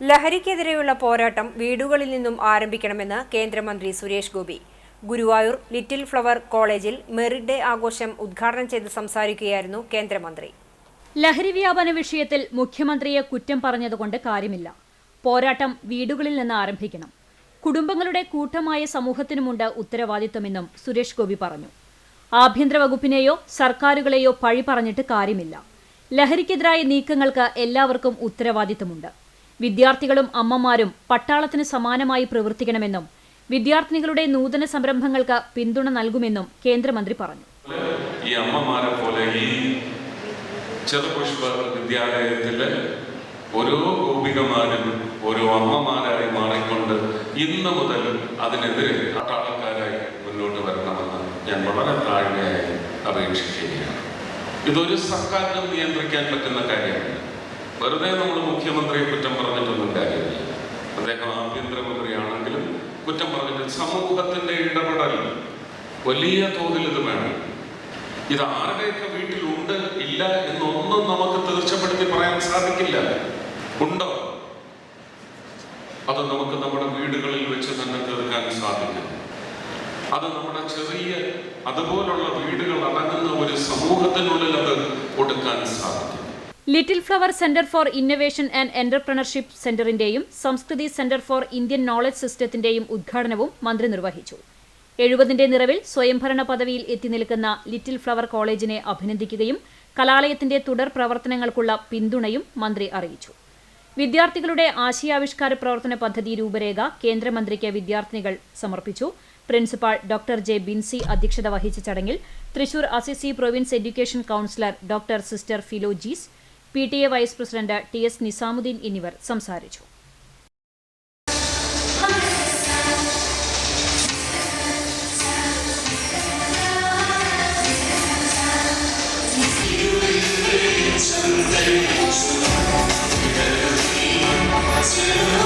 ലഹരിക്കെതിരെയുള്ള പോരാട്ടം വീടുകളിൽ നിന്നും ആരംഭിക്കണമെന്ന് കേന്ദ്രമന്ത്രി സുരേഷ് ഗോപി. ഗുരുവായൂർ ലിറ്റിൽ ഫ്ലവർ കോളേജിൽ മെറിറ്റ് ഡേ ആഘോഷം ഉദ്ഘാടനം ചെയ്ത് സംസാരിക്കുകയായിരുന്നു കേന്ദ്രമന്ത്രി. ലഹരി വ്യാപന വിഷയത്തിൽ മുഖ്യമന്ത്രിയെ കുറ്റം പറഞ്ഞതുകൊണ്ട് കാര്യമില്ല. പോരാട്ടം വീടുകളിൽ നിന്ന് ആരംഭിക്കണം. കുടുംബങ്ങളുടെ കൂട്ടമായ സമൂഹത്തിനുമുണ്ട് ഉത്തരവാദിത്തമെന്നും സുരേഷ് ഗോപി പറഞ്ഞു. ആഭ്യന്തര വകുപ്പിനെയോ സർക്കാരുകളെയോ പഴി പറഞ്ഞിട്ട് കാര്യമില്ല. ലഹരിക്കെതിരായ നീക്കങ്ങൾക്ക് എല്ലാവർക്കും ഉത്തരവാദിത്തമുണ്ട് വിദ്യാർത്ഥികളും അമ്മമാരും പട്ടാളത്തിന് സമാനമായി പ്രവർത്തിക്കണമെന്നും വിദ്യാർത്ഥിനികളുടെ നൂതന സംരംഭങ്ങൾക്ക് പിന്തുണ നൽകുമെന്നും കേന്ദ്രമന്ത്രി പറഞ്ഞു. ഈ അമ്മമാരെ പോലെ ഈ ചെറുപുഷ്പ വിദ്യാലയത്തിലെ ഓരോ ഗോപികമാരും ഓരോ അമ്മമാരായി മാറിക്കൊണ്ട് ഇന്ന് മുതൽ അതിനെതിരെ പട്ടാളക്കാരായി മുന്നോട്ട് വരണമെന്ന് ഞാൻ വളരെ താഴ്മയായി അപേക്ഷിക്കുകയാണ്. ഇതൊരു സർക്കാരിനും നിയന്ത്രിക്കാൻ പറ്റുന്ന കാര്യമല്ല. വെറുതെ നമ്മൾ മുഖ്യമന്ത്രിയെ കുറ്റം പറഞ്ഞിട്ടൊന്നും കാര്യമില്ല. അദ്ദേഹം ആഭ്യന്തരമന്ത്രിയാണെങ്കിലും കുറ്റം പറഞ്ഞിട്ട് സമൂഹത്തിന്റെ ഇടപെടൽ വലിയ തോതിൽ ഇത് വേണം. ഇത് ആരുടെയൊക്കെ വീട്ടിലുണ്ട് ഇല്ല എന്നൊന്നും നമുക്ക് തീർച്ചപ്പെടുത്തി പറയാൻ സാധിക്കില്ല. ഉണ്ടോ? അത് നമുക്ക് നമ്മുടെ വീടുകളിൽ വെച്ച് തന്നെ തീർക്കാൻ സാധിക്കും അത് നമ്മുടെ ചെറിയ അതുപോലുള്ള വീടുകൾ അടങ്ങുന്ന ഒരു സമൂഹത്തിനുള്ളിൽ അത് കൊടുക്കാൻ സാധിക്കും little flower centre for innovation and entrepreneurship സെന്ററിന്റെയും Samskriti centre for Indian knowledge സിസ്റ്റത്തിന്റെയും ഉദ്ഘാടനവും മന്ത്രി നിർവഹിച്ചു. എഴുപതിന്റെ നിറവിൽ സ്വയംഭരണ പദവിയിൽ എത്തി നിൽക്കുന്ന ലിറ്റിൽ ഫ്ലവർ കോളേജിനെ അഭിനന്ദിക്കുകയും കലാലയത്തിന്റെ തുടർ പ്രവർത്തനങ്ങൾക്കുള്ള പിന്തുണയും മന്ത്രി അറിയിച്ചു. വിദ്യാർത്ഥികളുടെ ആശയാവിഷ്കാര പ്രവർത്തന പദ്ധതി രൂപരേഖ കേന്ദ്രമന്ത്രിക്ക് വിദ്യാർത്ഥിനികൾ സമർപ്പിച്ചു. പ്രിൻസിപ്പാൾ ഡോക്ടർ ജെ ബിൻസി അധ്യക്ഷത വഹിച്ച ചടങ്ങിൽ Thrissur Assisi province education councillor doctor sister Philojees P T A vice president T S Nizamuddin എന്നിവർ സംസാരിച്ചു you.